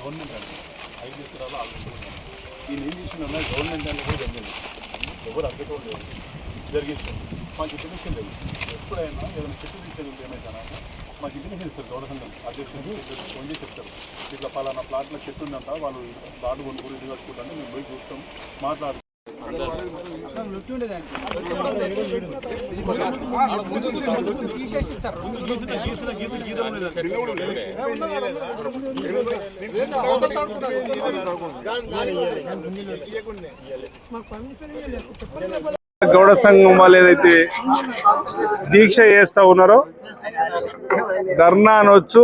Government అండి ఐదు ఎకరాలు ఆలోచించారు ఈయన ఏం గవర్నమెంట్ అని కూడా జరిగింది ఎవరు అడ్డటోళ్ళు లేదు జరిగింది మాకు ఇంటర్నేషన్ లేదు ఎప్పుడైనా ఏదైనా చెట్టు తీసేది ఏమైనా మాకు ఇంటర్నేషన్ ఇస్తారు గౌడ సంఘం ఫోన్ చేసి చెప్తారు ఇట్లా పలానా ప్లాట్లో చెట్టు ఉందంట వాళ్ళు ప్లాట్ కొనుక్కొని ఇది కట్టుకుంటాను మేము పోయి చూస్తాం మాట్లాడుతాం గౌడ సంఘం వాళ్ళు ఏదైతే దీక్ష చేస్తా ఉన్నారో ధర్నా అనొచ్చు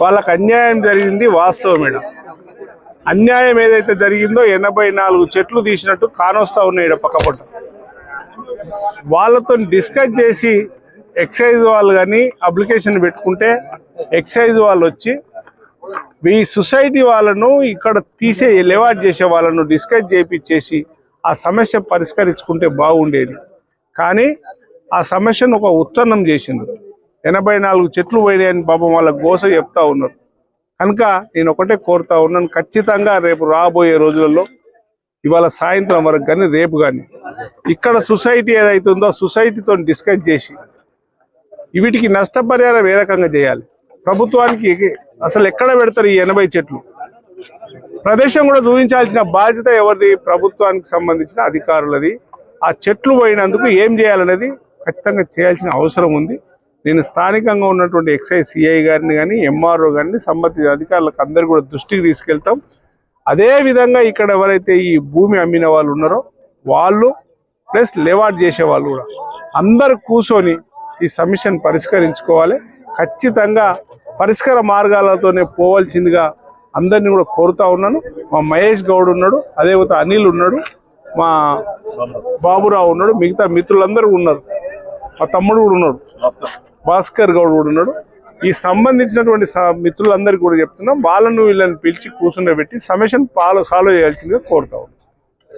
వాళ్ళకు అన్యాయం జరిగింది వాస్తవం మేడం అన్యాయం ఏదైతే జరిగిందో ఎనభై నాలుగు చెట్లు తీసినట్టు కానొస్తా ఉన్నాయి ఈడ పక్కపొట్ట వాళ్ళతో డిస్కస్ చేసి ఎక్సైజ్ వాళ్ళు కానీ అప్లికేషన్ పెట్టుకుంటే ఎక్సైజ్ వాళ్ళు వచ్చి ఈ సొసైటీ వాళ్ళను ఇక్కడ తీసే లెవాట్ చేసే వాళ్ళను డిస్కస్ చేపించేసి ఆ సమస్య పరిష్కరించుకుంటే బాగుండేది. కానీ ఆ సమస్యను ఒక ఉత్తన్నం చేసింది ఎనభై నాలుగు చెట్లు పోయినాయని పాపం వాళ్ళ గోస చెప్తా ఉన్నారు. కనుక నేను ఒకటే కోరుతా ఉన్నాను ఖచ్చితంగా రేపు రాబోయే రోజులలో ఇవాళ సాయంత్రం వరకు కానీ రేపు కానీ ఇక్కడ సొసైటీ ఏదైతుందో సొసైటీతో డిస్కస్ చేసి వీటికి నష్టపరిహారం ఏ రకంగా చేయాలి? ప్రభుత్వానికి అసలు ఎక్కడ పెడతారు ఈ ఎనభై చెట్లు? ప్రదేశం కూడా చూపించాల్సిన బాధ్యత ఎవరిది? ప్రభుత్వానికి సంబంధించిన అధికారులది. ఆ చెట్లు పోయినందుకు ఏం చేయాలనేది ఖచ్చితంగా చేయాల్సిన అవసరం ఉంది. నేను స్థానికంగా ఉన్నటువంటి ఎక్సైజ్ సిఐ గారిని కానీ ఎంఆర్ఓ గారిని సంబంధిత అధికారులకు అందరు కూడా దృష్టికి తీసుకెళ్తాం. అదే విధంగా ఇక్కడ ఎవరైతే ఈ భూమి అమ్మిన వాళ్ళు ఉన్నారో వాళ్ళు ప్లస్ లేవాట్ చేసే వాళ్ళు కూడా అందరు కూర్చొని ఈ సమస్యను పరిష్కరించుకోవాలి. ఖచ్చితంగా పరిష్కార మార్గాలతోనే పోవాల్సిందిగా అందరినీ కూడా కోరుతా ఉన్నాను. మా మహేష్ గౌడ్ ఉన్నాడు అదేవిధంగా అనిల్ ఉన్నాడు మా బాబురావు ఉన్నాడు మిగతా మిత్రులందరూ ఉన్నారు. మా తమ్ముడు కూడా ఉన్నాడు. భాస్కర్ గౌడ్ కూడా ఉన్నాడు. ఈ సంబంధించినటువంటి స- మిత్రులందరికీ కూడా చెప్తున్నాం. వాళ్ళను వీళ్ళని పిలిచి కూర్చుండబెట్టి సమస్యను పాలు సాల్వ్ చేయాల్సిందిగా కోరుతా ఉన్నాం.